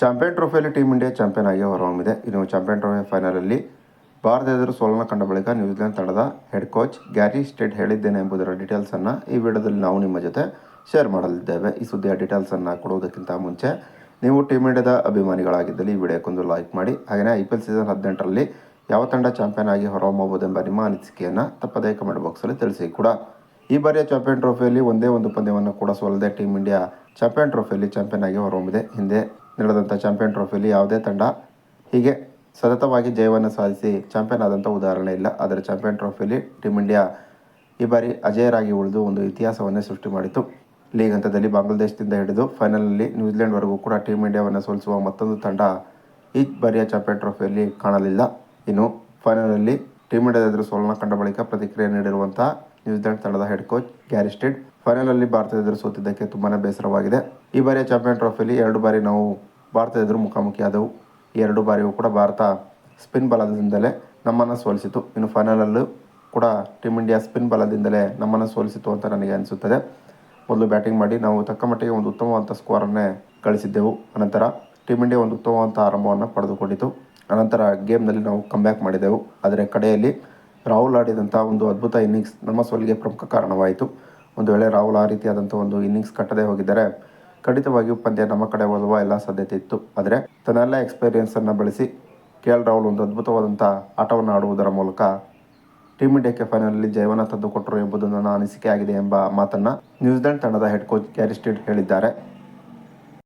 Champion ಟ್ರೋಫಿಯಲ್ಲಿ team India champion ಆಗಿ ಹೊರಹೊಮ್ಮಿದೆ. ಇನ್ನು ಚಾಂಪಿಯನ್ ಟ್ರೋಫಿ ಫೈನಲಲ್ಲಿ ಭಾರತ ಎದುರು ಸೋಲನ್ನು ಕಂಡ ಬಳಿಕ ನ್ಯೂಜಿಲೆಂಡ್ ತಂಡದ ಹೆಡ್ ಕೋಚ್ ಗ್ಯಾರಿ ಸ್ಟೇಟ್ ಹೇಳಿದ್ದೇನೆ ಎಂಬುದರ ಡೀಟೇಲ್ಸನ್ನು ಈ ವಿಡಿಯೋದಲ್ಲಿ ನಾವು ನಿಮ್ಮ ಜೊತೆ ಶೇರ್ ಮಾಡಲಿದ್ದೇವೆ. ಈ ಸುದ್ದಿಯ ಡೀಟೇಲ್ಸನ್ನು ಕೊಡುವುದಕ್ಕಿಂತ ಮುಂಚೆ ನೀವು ಟೀಮ್ ಇಂಡಿಯಾದ ಅಭಿಮಾನಿಗಳಾಗಿದ್ದಲ್ಲಿ ಈ ವಿಡಿಯೋಕ್ಕೊಂದು ಲೈಕ್ ಮಾಡಿ. ಹಾಗೆಯೇ ಐ ಪಿ ಎಲ್ ಸೀಸನ್ ಹದಿನೆಂಟರಲ್ಲಿ ಯಾವ ತಂಡ ಚಾಂಪಿಯನ್ ಆಗಿ ಹೊರಹೊಮ್ಮಬಹುದೆಂಬ ನಿಮ್ಮ ಅನಿಸಿಕೆಯನ್ನು ತಪ್ಪದೇ ಕಮೆಂಟ್ ಬಾಕ್ಸಲ್ಲಿ ತಿಳಿಸಿ ಕೂಡ. ಈ ಬಾರಿಯ ಚಾಂಪಿಯನ್ ಟ್ರೋಫಿಯಲ್ಲಿ ಒಂದೇ ಒಂದು ಪಂದ್ಯವನ್ನು ಕೂಡ ಸೋಲದೆ ಟೀಮ್ ಇಂಡಿಯಾ ಚಾಂಪಿಯನ್ ಟ್ರೋಫಿಯಲ್ಲಿ ಚಾಂಪಿಯನ್ ಆಗಿ ಹೊರಹೊಮ್ಮಿದೆ. ಹಿಂದೆ ನಡೆದಂಥ ಚಾಂಪಿಯನ್ ಟ್ರೋಫಿಯಲ್ಲಿ ಯಾವುದೇ ತಂಡ ಹೀಗೆ ಸತತವಾಗಿ ಜಯವನ್ನು ಸಾಧಿಸಿ ಚಾಂಪಿಯನ್ ಆದಂಥ ಉದಾಹರಣೆ ಇಲ್ಲ. ಆದರೆ ಚಾಂಪಿಯನ್ ಟ್ರೋಫಿಯಲ್ಲಿ ಟೀಮ್ ಇಂಡಿಯಾ ಈ ಬಾರಿ ಅಜೇಯರಾಗಿ ಉಳಿದು ಒಂದು ಇತಿಹಾಸವನ್ನೇ ಸೃಷ್ಟಿ ಮಾಡಿತು ಲೀಗ್ ಹಂತದಲ್ಲಿ ಬಾಂಗ್ಲಾದೇಶದಿಂದ ಹಿಡಿದು ಫೈನಲ್ನಲ್ಲಿ ನ್ಯೂಜಿಲೆಂಡ್ವರೆಗೂ ಕೂಡ ಟೀಮ್ ಇಂಡಿಯಾವನ್ನು ಸೋಲಿಸುವ ಮತ್ತೊಂದು ತಂಡ ಈ ಬಾರಿಯ ಚಾಂಪಿಯನ್ ಟ್ರೋಫಿಯಲ್ಲಿ ಕಾಣಲಿಲ್ಲ. ಇನ್ನು ಫೈನಲಲ್ಲಿ ಟೀಮ್ ಇಂಡಿಯಾದ ಎದುರು ಸೋಲನ ಕಂಡ ಬಳಿಕ ಪ್ರತಿಕ್ರಿಯೆ ನೀಡಿರುವಂತಹ ನ್ಯೂಜಿಲೆಂಡ್ ತಂಡದ ಹೆಡ್ ಕೋಚ್ ಗ್ಯಾರಿ ಸ್ಟೇಡ್ ಫೈನಲಲ್ಲಿ ಭಾರತದ ಎದುರು ಸೋತಿದ್ದಕ್ಕೆ ತುಂಬಾ ಬೇಸರವಾಗಿದೆ. ಈ ಬಾರಿಯ ಚಾಂಪಿಯನ್ ಟ್ರೋಫಿಯಲ್ಲಿ ಎರಡು ಬಾರಿ ನಾವು ಭಾರತದ ಎದುರು ಮುಖಾಮುಖಿಯಾದವು ಎರಡು ಬಾರಿಯೂ ಕೂಡ ಭಾರತ ಸ್ಪಿನ್ ಬಲದಿಂದಲೇ ನಮ್ಮನ್ನು ಸೋಲಿಸಿತು. ಇನ್ನು ಫೈನಲಲ್ಲೂ ಕೂಡ ಟೀಮ್ ಇಂಡಿಯಾ ಸ್ಪಿನ್ ಬಲದಿಂದಲೇ ನಮ್ಮನ್ನು ಸೋಲಿಸಿತು ಅಂತ ನನಗೆ ಅನಿಸುತ್ತದೆ. ಮೊದಲು ಬ್ಯಾಟಿಂಗ್ ಮಾಡಿ, ನಾವು ತಕ್ಕ ಮಟ್ಟಿಗೆ ಒಂದು ಉತ್ತಮವಾದಂಥ ಸ್ಕೋರನ್ನೇ ಗಳಿಸಿದ್ದೆವು. ಅನಂತರ ಟೀಮ್ ಇಂಡಿಯಾ ಒಂದು ಉತ್ತಮವಾದಂಥ ಆರಂಭವನ್ನು ಪಡೆದುಕೊಂಡಿತು. ಅನಂತರ ಗೇಮ್ನಲ್ಲಿ ನಾವು ಕಮ್ಬ್ಯಾಕ್ ಮಾಡಿದೆವು. ಆದರೆ ಕಡೆಯಲ್ಲಿ ರಾಹುಲ್ ಆಡಿದಂಥ ಒಂದು ಅದ್ಭುತ ಇನ್ನಿಂಗ್ಸ್ ನಮ್ಮ ಸೋಲಿಗೆ ಪ್ರಮುಖ ಕಾರಣವಾಯಿತು. ಒಂದು ವೇಳೆ ರಾಹುಲ್ ಆ ರೀತಿಯಾದಂಥ ಒಂದು ಇನ್ನಿಂಗ್ಸ್ ಕಟ್ಟದೇ ಹೋಗಿದ್ದರೆ ಖಂಡಿತವಾಗಿಯೂ ಪಂದ್ಯ ನಮ್ಮ ಕಡೆ ಓದುವ ಎಲ್ಲ ಸಾಧ್ಯತೆ ಇತ್ತು. ಆದರೆ ತನ್ನೆಲ್ಲ ಎಕ್ಸ್ಪೀರಿಯನ್ಸನ್ನು ಬಳಸಿ ಕೆ ಎಲ್ ರಾಹುಲ್ ಒಂದು ಅದ್ಭುತವಾದಂಥ ಆಟವನ್ನು ಆಡುವುದರ ಮೂಲಕ ಟೀಮ್ ಇಂಡಿಯಾಕ್ಕೆ ಫೈನಲಲ್ಲಿ ಜಯವನ್ನು ತಂದುಕೊಟ್ಟರು ಎಂಬುದು ನನ್ನ ಅನಿಸಿಕೆ ಆಗಿದೆ ಎಂಬ ಮಾತನ್ನು ನ್ಯೂಜಿಲೆಂಡ್ ತಂಡದ ಹೆಡ್ ಕೋಚ್ ಗ್ಯಾರಿಸ್ಟೀಡ್ ಹೇಳಿದ್ದಾರೆ.